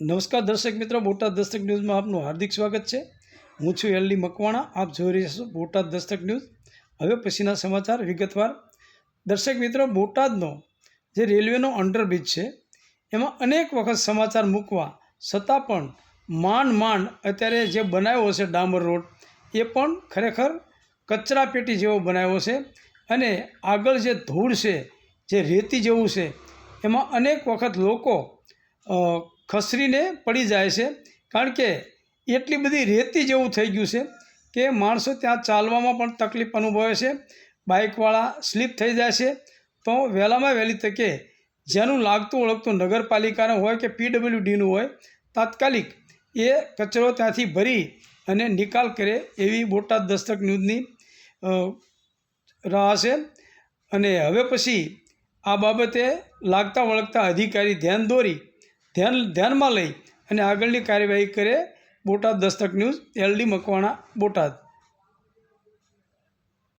નમસ્કાર દર્શક મિત્રો, બોટાદ દસ્તક ન્યૂઝમાં આપનું હાર્દિક સ્વાગત છે. હું છું એલડી મકવાણા, આપ જોઈ રહ્યા છો બોટાદ દસ્તક ન્યૂઝ. હવે પછીના સમાચાર વિગતવાર. દર્શક મિત્રો, બોટાદનો જે રેલવેનો અંડરબ્રિજ છે, એમાં અનેક વખત સમાચાર મૂકવા છતાં પણ માંડ માંડ અત્યારે જે બનાવ્યો છે ડામર રોડ, એ પણ ખરેખર કચરા પેટી જેવો બનાવ્યો છે અને આગળ જે ધૂળ છે, જે રેતી જેવું છે, એમાં અનેક વખત લોકો ખસરીને પડી જાય છે. કારણ કે એટલી બધી રેતી જેવું થઈ ગયું છે કે માણસો ત્યાં ચાલવામાં પણ તકલીફ અનુભવે છે. બાઇકવાળા સ્લીપ થઈ જાય છે. તો વહેલામાં વહેલી તકે જેનું લાગતું ઓળખતું નગરપાલિકાનું હોય કે પીડબ્લ્યુડીનું હોય, તાત્કાલિક એ કચરો ત્યાંથી ભરી અને નિકાલ કરે એવી બોટાદ દસ્તક ન્યૂઝની રાહ છે. અને હવે પછી આ બાબતે લાગતા વળગતા અધિકારી ધ્યાન દોરી ધ્યાન ધ્યાનમાં લઈ અને આગળની કાર્યવાહી કરે બોટાદ દસ્તક ન્યૂઝ એલડી મકવાણા બોટાદ.